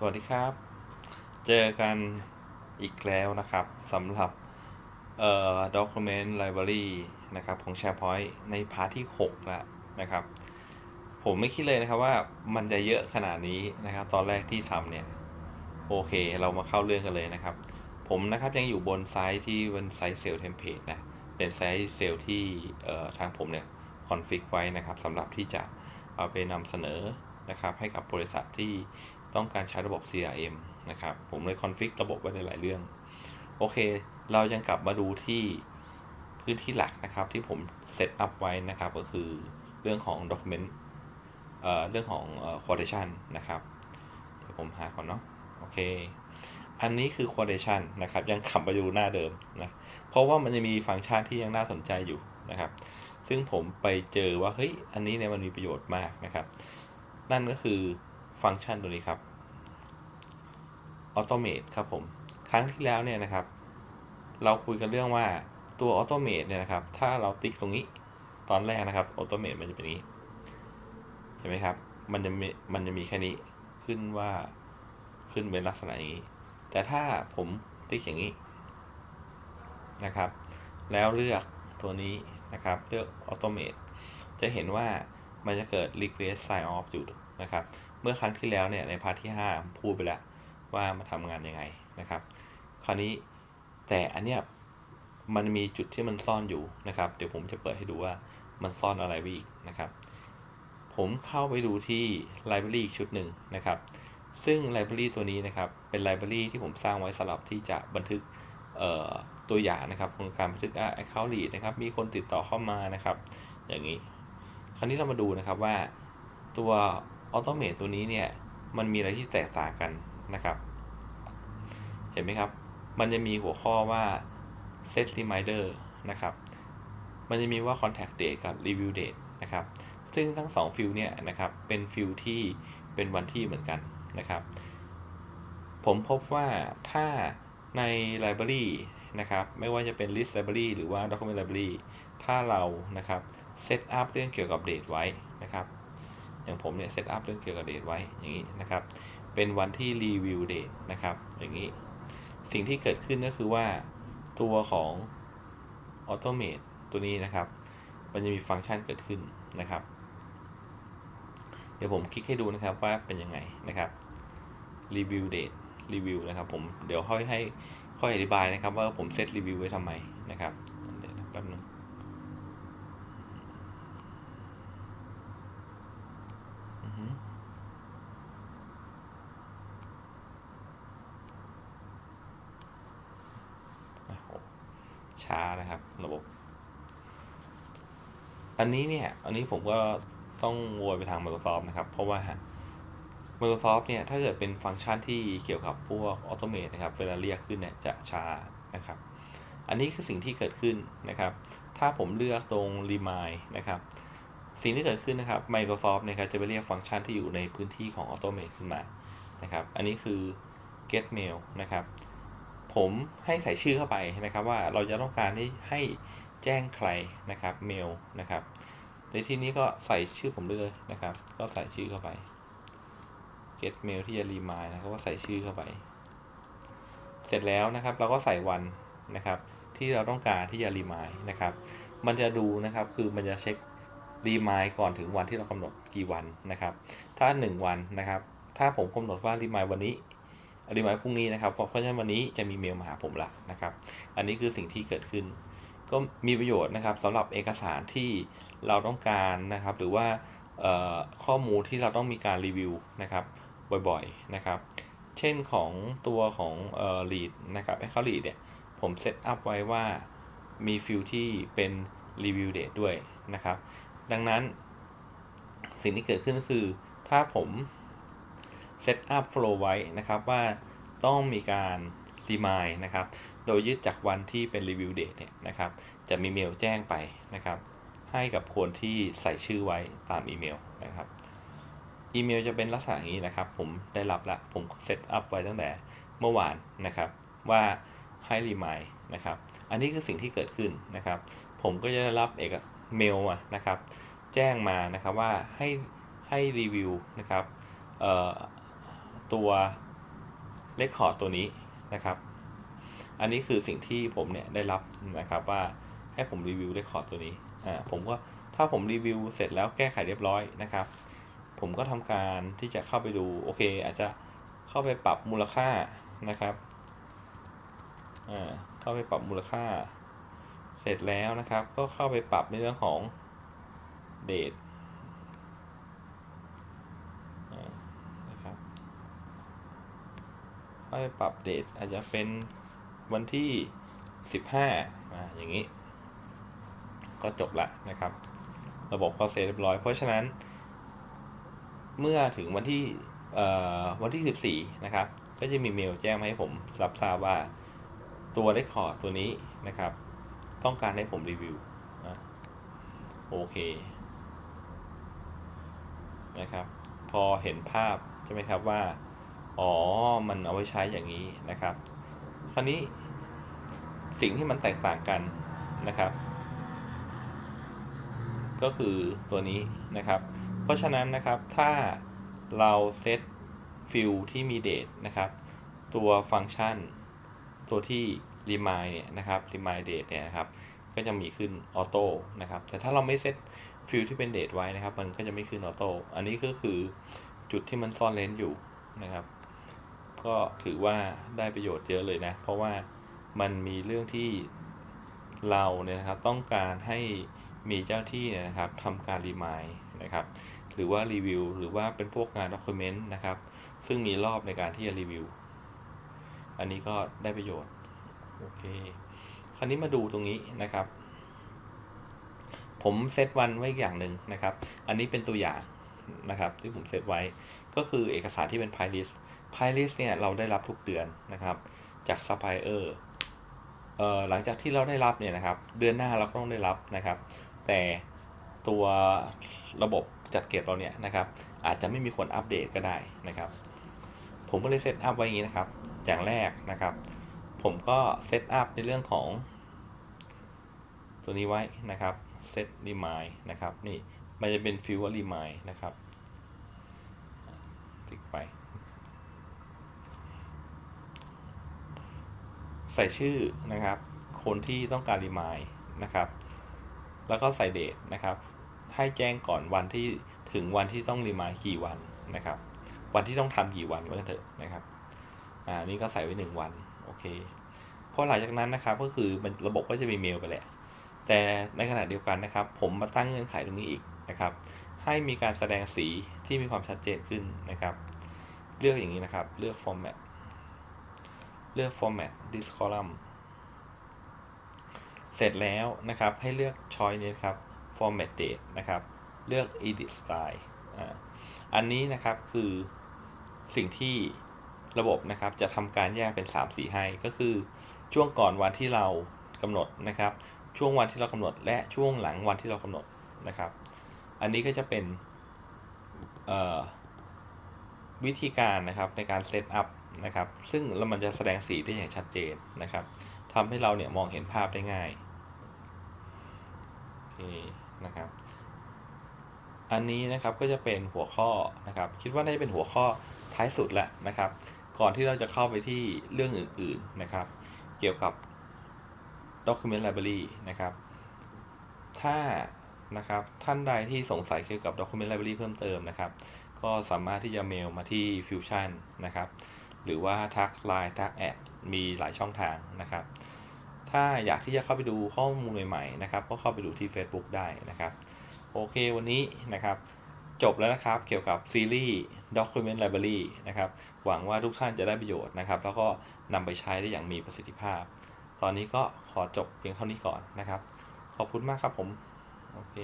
สวัสดีครับ เจอกันอีกแล้วนะครับสำหรับเอ่อ document library นะครับของ SharePoint ในพาร์ทที่ 6 แล้วนะครับ ผมไม่คิดเลยนะครับว่ามันจะเยอะขนาดนี้นะครับ ตอนแรกที่ทำเนี่ย โอเคเรามาเข้าเรื่องกันเลยนะครับ ผมนะครับยังอยู่บนไซต์ที่เป็นไซต์เซลล์เทมเพลตนะ เป็นไซต์เซลล์ที่เอ่อทางผมเนี่ยคอนฟิกไว้นะครับสำหรับที่จะเอาไปนำเสนอนะครับให้กับบริษัทที่ ต้องการใช้ระบบ CRM นะครับ ผมเลยคอนฟิกระบบไว้ในหลายเรื่อง โอเค เรายังกลับมาดูที่พื้นที่หลักนะครับที่ผมเซตอัพไว้นะครับก็คือเรื่องของ Document เอ่อเรื่องของ quotation นะครับเดี๋ยวผมหาก่อนเนาะโอเค อันนี้คือ quotation นะครับ ยังขับมาดูหน้าเดิมนะเพราะว่ามันจะมีฟังก์ชันที่ยังน่าสนใจอยู่นะครับ ซึ่งผมไปเจอว่าเฮ้ยอันนี้เนี่ยมันมีประโยชน์มากนะครับ นั่นก็คือ ฟังก์ชันตัวนี้ครับ automate ครับผม ครั้งที่แล้วเนี่ยนะครับ เราคุยกันเรื่องว่าตัว automate เนี่ยนะครับ ถ้าเราติ๊กตรงนี้ตอนแรกนะครับ automate มันจะเป็นนี้ เห็นไหมครับ มันจะมีมันจะมีแค่นี้ขึ้นว่าขึ้นเป็นลักษณะอย่างนี้ แต่ถ้าผมติ๊กอย่างนี้นะครับ แล้วเลือกตัวนี้นะครับ เลือก automate จะเห็นว่ามันจะเกิด request sign off อยู่ นะครับ เมื่อครั้งที่แล้วเนี่ยในพาร์ทที่5ผมพูดไปแล้วว่ามาทำงานยังไงนะครับ คราวนี้แต่อันเนี้ยมันมีจุดที่มันซ่อนอยู่นะครับ เดี๋ยวผมจะเปิดให้ดูว่ามันซ่อนอะไรไว้อีกนะครับ ผมเข้าไปดูที่ library อีกชุดหนึ่งนะครับ ซึ่ง library ตัวนี้นะครับเป็น library ที่ผมสร้างไว้สำหรับที่จะบันทึกตัวอย่างนะครับของการบันทึก account lead นะครับ มีคนติดต่อเข้ามานะครับ อย่างนี้ คราวนี้เรามาดูนะครับว่าตัว automate ตัวนี้เนี่ยมันมีอะไรที่แตกต่างกันนะครับ เห็นไหมครับ มันจะมีหัวข้อว่า set reminder นะครับ มันจะมีว่า contact date กับ review date นะครับ ซึ่งทั้งสองฟิลเนี่ยนะครับเป็นฟิลที่เป็นวันที่เหมือนกันนะครับ ผมพบว่าถ้าใน library นะครับ ไม่ว่าจะเป็น list library หรือว่า document library ถ้าเรานะครับ set up เรื่องเกี่ยวกับ date ไว้นะครับ อย่างผมเนี่ย set up เรื่องเกี่ยวกับ date ไว้อย่างนี้นะครับ เป็นวันที่ review date นะครับ อย่างนี้ สิ่งที่เกิดขึ้นก็คือว่าตัวของ automate ตัวนี้นะครับ มันจะมีฟังก์ชันเกิดขึ้นนะครับ เดี๋ยวผมคลิกให้ดูนะครับว่าเป็นยังไงนะครับ review date review นะครับผมเดี๋ยวค่อยให้ค่อยอธิบายนะครับว่าผมเซตรีวิวไว้ทำไมนะครับเดี๋ยวแป๊บนึงอือฮึอะโห ช้านะครับ ระบบ อันนี้เนี่ย อันนี้ผมก็ต้องวยไปทาง Microsoft นะครับ เพราะว่า Microsoft เนี่ย ถ้าเกิดเป็นฟังก์ชันที่เกี่ยวกับพวก Automate นะครับ เวลาเรียกขึ้นเนี่ยจะช้านะครับ อันนี้คือสิ่งที่เกิดขึ้นนะครับ ถ้าผมเลือกตรง Remind นะครับ สิ่งที่เกิดขึ้นนะครับ Microsoft นะครับจะไปเรียกฟังก์ชันที่อยู่ในพื้นที่ของ Automate ขึ้นมานะครับ อันนี้คือ get mail นะครับ ผมให้ใส่ชื่อเข้าไปนะครับว่าเราจะต้องการให้ให้แจ้งใครนะครับเมลนะครับในที่นี้ก็ใส่ชื่อผมเลยนะครับ ก็ใส่ชื่อเข้าไป get mail ที่จะรีมายนะครับก็ใส่ชื่อเข้าไป เสร็จแล้วนะครับเราก็ใส่วันนะครับ ที่เราต้องการที่จะรีมายนะครับ มันจะดูนะครับคือมันจะเช็ครีมายก่อนถึงวันที่เรากำหนดกี่วันนะครับ ถ้า 1 วันนะครับ ถ้าผมกำหนดว่ารีมายวันนี้ รีมายพรุ่งนี้นะครับเพราะฉะนั้นวันนี้จะมีเมลมาหาผมละนะครับ อันนี้คือสิ่งที่เกิดขึ้น ก็มีประโยชน์นะครับสำหรับเอกสารที่เราต้องการนะครับ หรือว่าข้อมูลที่เราต้องมีการรีวิวนะครับบ่อยๆนะครับ เช่นของตัวของเอ่อ lead นะครับ account lead เนี่ยผมเซตอัพไว้ว่ามีฟิลที่เป็น review date ด้วยนะครับ ดังนั้นสิ่งที่เกิดขึ้นก็คือถ้าผม เซตอัพ flow ไว้นะครับว่าต้องมีการ remind นะครับ โดยยึดจากวันที่เป็น review date เนี่ยนะครับ จะมีเมลแจ้งไปนะครับ ให้กับคนที่ใส่ชื่อไว้ตามอีเมลนะครับ อีเมลจะเป็นลักษณะอย่างนี้นะครับ ผมได้รับละ ผมเซตอัพไว้ตั้งแต่เมื่อวานนะครับ ว่าให้รีมายนะครับ อันนี้คือสิ่งที่เกิดขึ้นนะครับ ผมก็จะได้รับเอกเมลมานะครับ แจ้งมานะครับว่าให้ให้รีวิวนะครับ ตัวเลคคอร์ดตัวนี้นะครับ อันนี้คือสิ่งที่ผมเนี่ยได้รับนะครับว่าให้ผมรีวิวเลคคอร์ดตัวนี้อ่าผมก็ถ้าผมรีวิวเสร็จแล้วแก้ไขเรียบร้อยนะครับ ผมก็ทำการที่จะเข้าไปดูโอเค อาจจะเข้าไปปรับมูลค่านะครับอ่าเข้าไปปรับมูลค่า เสร็จแล้วนะครับ ก็เข้าไปปรับในเรื่องของเดทนะครับ ไปปรับเดทอาจจะเป็นวันที่สิบห้าอย่างนี้ ก็จบละนะครับ ระบบก็เสร็จเรียบร้อย เพราะฉะนั้น เมื่อถึงวันที่วันที่ 14 นะครับ ก็จะมีเมลแจ้งมาให้ผมรับทราบว่าตัวเรคคอร์ดตัวนี้นะครับ ต้องการให้ผมรีวิวนะโอเคนะครับ พอเห็นภาพใช่ไหมครับว่า อ๋อ มันเอาไว้ใช้อย่างนี้นะครับ คราวนี้สิ่งที่มันแตกต่างกันนะครับ ก็คือตัวนี้นะครับ เพราะฉะนั้นนะครับถ้าเราเซตฟิลที่มีเดทนะครับ ตัวฟังก์ชัน ตัวที่ remind เนี่ยนะครับ remind date เนี่ยนะครับ ก็จะมีขึ้นออโต้นะครับ แต่ถ้าเราไม่เซตฟิลที่เป็นเดทไว้นะครับ มันก็จะไม่ขึ้นออโต้อันนี้ก็คือจุดที่มันซ่อนเลนอยู่นะครับ ก็ถือว่าได้ประโยชน์เยอะเลยนะ เพราะว่ามันมีเรื่องที่เราเนี่ยนะครับต้องการให้มีเจ้าที่เนี่ยนะครับทำการรีมายนะครับหรือว่ารีวิวหรือว่าเป็นพวกงานด็อกิเมนต์นะครับ ซึ่งมีรอบในการที่จะรีวิว อันนี้ก็ได้ประโยชน์ โอเค คราวนี้มาดูตรงนี้นะครับ ผมเซตวันไว้อีกอย่างหนึ่งนะครับ อันนี้เป็นตัวอย่าง นะครับที่ผมเซตไว้ ก็คือเอกสารที่เป็น p i list p i list เนี่ยเราได้รับทุกเดือนนะครับจากซัพพลายเออร์หลังจากที่เราได้รับเนี่ยนะครับ เดือนหน้าเราก็ต้องได้รับนะครับ แต่ตัวระบบจัดเก็บเราเนี่ยนะครับ อาจจะไม่มีคนอัปเดตก็ได้นะครับ ผมก็เลยเซตอัพไว้อย่างนี้นะครับ อย่างแรกนะครับ ผมก็เซตอัพในเรื่องของ ตัวนี้ไว้นะครับเซตรีมายนะครับนี่ มันจะเป็นฟิวว่ารีมายนะครับ ติ๊กไป ใส่ชื่อนะครับ คนที่ต้องการรีมายนะครับ แล้วก็ใส่เดทนะครับ ให้แจ้งก่อนวันที่ถึงวันที่ต้องรีมายกี่วันนะครับ วันที่ต้องทำกี่วันก็เถอะนะครับ อ่า นี่ก็ใส่ไว้หนึ่งวัน โอเค พอหลังจากนั้นนะครับ ก็คือมันระบบก็จะมีเมลไปแหละแต่ในขณะเดียวกันนะครับ ผมมาตั้งเงื่อนไขตรงนี้อีก นะครับ ให้มีการแสดงสีที่มีความชัดเจนขึ้นนะครับ เลือกอย่างนี้นะครับ เลือก format เลือก format this column เสร็จแล้วนะครับ ให้เลือก choice นี้ครับ format date นะครับ เลือก edit style อันนี้นะครับคือสิ่งที่ระบบนะครับจะทำการแยกเป็น 3 สีให้ ก็คือช่วงก่อนวันที่เรากำหนดนะครับ ช่วงวันที่เรากำหนด และช่วงหลังวันที่เรากำหนดนะครับ อันนี้ก็จะเป็นวิธีการนะครับในการเซตอัพนะครับ ซึ่งแล้วมันจะแสดงสีได้อย่างชัดเจนนะครับทำให้เราเนี่ยมองเห็นภาพได้ง่ายโอเคนะครับ อันนี้นะครับก็จะเป็นหัวข้อนะครับ คิดว่าน่าจะเป็นหัวข้อท้ายสุดแล้วนะครับ ก่อนที่เราจะเข้าไปที่เรื่องอื่น ๆนะครับ เกี่ยวกับ Document Library นะครับ ถ้า นะครับ ท่านใดที่สงสัยเกี่ยวกับ Document Library เพิ่มเติมนะครับ ก็สามารถที่จะเมลมาที่ Fusion นะครับ หรือว่าทัก Line ทักแอดมีหลายช่องทางนะครับ ถ้าอยากที่จะเข้าไปดูข้อมูลใหม่ๆนะครับ ก็เข้าไปดูที่ Facebook ได้นะครับ โอเควันนี้นะครับ จบแล้วนะครับเกี่ยวกับซีรีส์ Document Library นะครับ หวังว่าทุกท่านจะได้ประโยชน์นะครับ แล้วก็นำไปใช้ได้อย่างมีประสิทธิภาพ ตอนนี้ก็ขอจบเพียงเท่านี้ก่อนนะครับ ขอบคุณมากครับผม โอเค